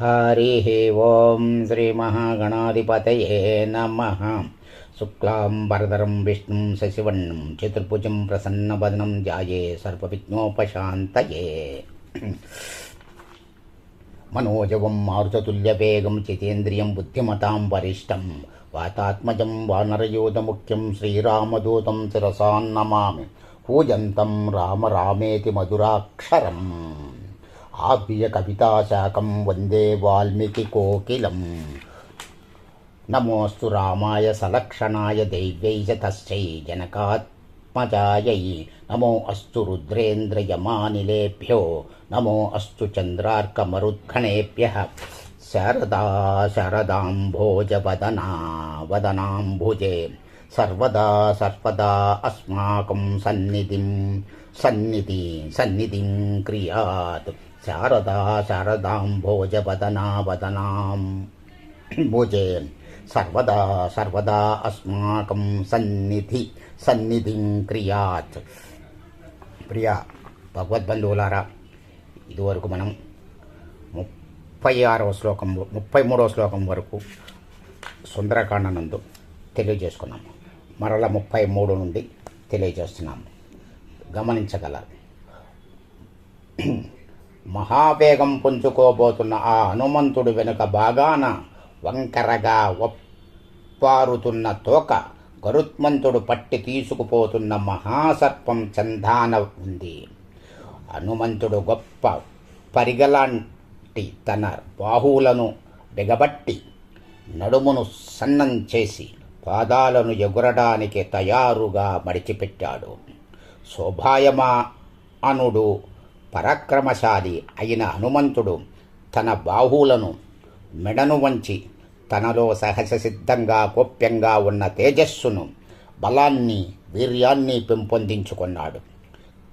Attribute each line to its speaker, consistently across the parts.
Speaker 1: హరి ఓం శ్రీ మహాగణాధిపతయే నమ శుక్లాం వరదరం విష్ణుం శశివర్ణం చతుర్భుజం ప్రసన్నవదనం జాయే సర్వవిఘ్నోపశాంతయే మనోజవం మారుతతుల్యవేగం చితేంద్రియం బుద్ధిమతాం వరిష్టం వాతాత్మజం వానరయోధముఖ్యం శ్రీరామదూతం శిరసాన్నమామి పూజంతం రామ రామేతి आव्ययकविताशाकं वंदे वाल्मीकिकोकिलम् नमोऽस्तु रामाय सलक्षणाय दैव्यै च तस्यै जनकात्मजायै। नमो अस्तु रुद्रेन्द्रयमानिलेभ्यो। नमो अस्तु चन्द्रार्कमरुद्गणेभ्यः। शारदा शरदाम्भोजवदना वदनाम्भुजे। सर्वदा सर्वदा अस्माकं सन्निधिं सन्निधिं सन्निधिं क्रियात्। శారదా శారదాం భోజవదనా వదనాం భోజే సర్వదా సర్వదా అస్మాకం సన్నిధి సన్నిధిం క్రియాత్ ప్రియ భగవద్బంధువులారా ఇదివరకు మనం ముప్పై ఆరవ శ్లోకం ముప్పై మూడవ శ్లోకం వరకు సుందరకాండ నందు తెలియజేసుకున్నాము మరల ముప్పై మూడు నుండి తెలియజేస్తున్నాము గమనించగలరు. మహావేగం పుంజుకోబోతున్న ఆ హనుమంతుడు వెనుక బాగాన వంకరగా ఒప్పారుతున్న తోక గరుత్మంతుడు పట్టి తీసుకుపోతున్న మహాసర్పం చందాన ఉంది. హనుమంతుడు గొప్ప పరిగలాంటి తన బాహువులను బిగబట్టి నడుమును సన్నం చేసి పాదాలను ఎగురడానికి తయారుగా మడిచిపెట్టాడు. శోభాయమా అనుడు పరాక్రమశాలి అయిన హనుమంతుడు తన బాహువులను మెడను వంచి తనలో సహజ సిద్ధంగా గోప్యంగా ఉన్న తేజస్సును బలాన్ని వీర్యాన్ని పెంపొందించుకున్నాడు.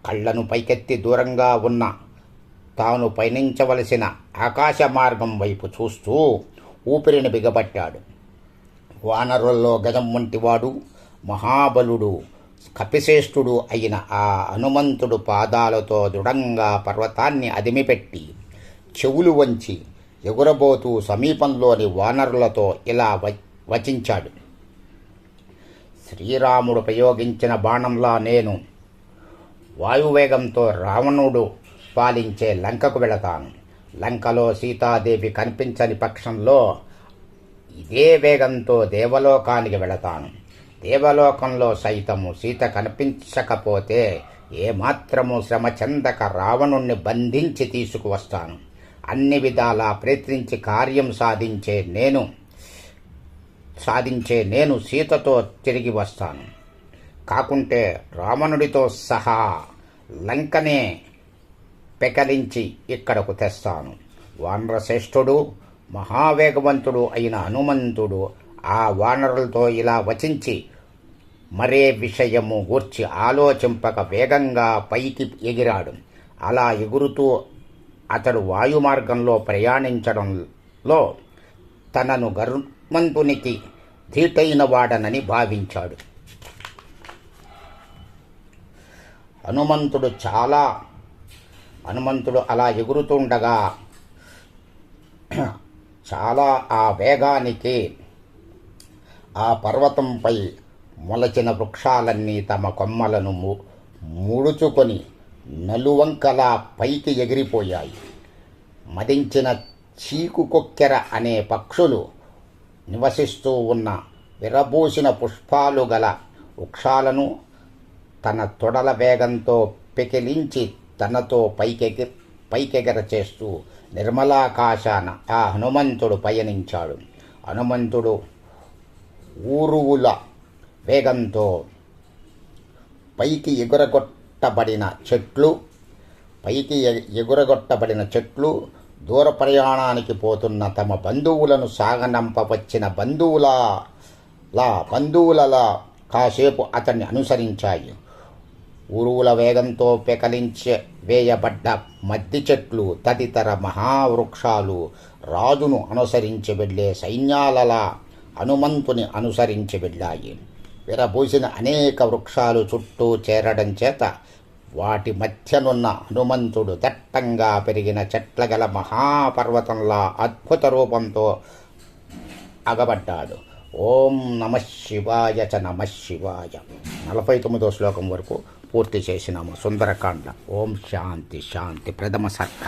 Speaker 1: కళ్ళను పైకెత్తి దూరంగా ఉన్న తాను పయనించవలసిన ఆకాశ మార్గం వైపు చూస్తూ ఊపిరిని బిగబట్టాడు. వానరుల్లో గజం వంటివాడు మహాబలుడు. కపిశ్రేష్ఠుడు అయిన ఆ హనుమంతుడు పాదాలతో దృఢంగా పర్వతాన్ని అదిమిపెట్టి చెవులు వంచి ఎగురబోతూ సమీపంలోని వానరులతో ఇలా వచించాడు. శ్రీరాముడు ప్రయోగించిన బాణంలా నేను వాయువేగంతో రావణుడు పాలించే లంకకు వెళతాను. లంకలో సీతాదేవి కనిపించని పక్షంలో ఇదే వేగంతో దేవలోకానికి వెళతాను. దేవలోకంలో సైతము సీత కనిపించకపోతే ఏమాత్రము శ్రమ చెందక రావణుణ్ణి బంధించి తీసుకువస్తాను. అన్ని విధాలా ప్రయత్నించి కార్యం సాధించే నేను సాధించే నేను సీతతో తిరిగి వస్తాను. కాకుంటే రావణుడితో సహా లంకనే పెకలించి ఇక్కడకు తెస్తాను. వానరశ్రేష్ఠుడు మహావేగవంతుడు అయిన హనుమంతుడు ఆ వానరులతో ఇలా వచించి మరే విషయము గూర్చి ఆలోచింపక వేగంగా పైకి ఎగిరాడు. అలా ఎగురుతూ అతడు వాయుమార్గంలో ప్రయాణించడంలో తనను గర్మంతునికి ధీటైన వాడనని భావించాడు. హనుమంతుడు చాలా హనుమంతుడు అలా ఎగురుతుండగా చాలా ఆ వేగానికి ఆ పర్వతంపై మొలచిన వృక్షాలన్నీ తమ కొమ్మలను ముడుచుకొని నలువంకలా పైకి ఎగిరిపోయాయి. మదించిన చీకు కొక్కెర అనే పక్షులు నివసిస్తూ ఉన్న విరబూసిన పుష్పాలు గల వృక్షాలను తన తొడల వేగంతో పెకిలించి తనతో పైకెగి పైకెగర చేస్తూ నిర్మలాకాశాన ఆ హనుమంతుడు పయనించాడు. హనుమంతుడు ఊరువుల వేగంతో పైకి ఎగురగొట్టబడిన చెట్లు పైకి ఎగురగొట్టబడిన చెట్లు దూర ప్రయాణానికి పోతున్న తమ బంధువులను సాగనంపవచ్చిన బంధువుల లా బంధువులలా కాసేపు అతన్ని అనుసరించాయి. ఉరువుల వేగంతో పెకలించే వేయబడ్డ మద్ది చెట్లు తదితర మహావృక్షాలు రాజును అనుసరించి వెళ్ళే సైన్యాలలా హనుమంతుని అనుసరించి వెళ్ళాయి. విరబూసిన అనేక వృక్షాలు చుట్టూ చేరడం చేత వాటి మధ్యనున్న హనుమంతుడు దట్టంగా పెరిగిన చెట్ల గల మహాపర్వతంలా అద్భుత రూపంతో అగబడ్డాడు. ఓం నమ శివాయ చ నమ శివాయ. నలభై తొమ్మిదో శ్లోకం వరకు పూర్తి చేసినాము సుందరకాండ. ఓం శాంతి శాంతి ప్రథమ సర్గ.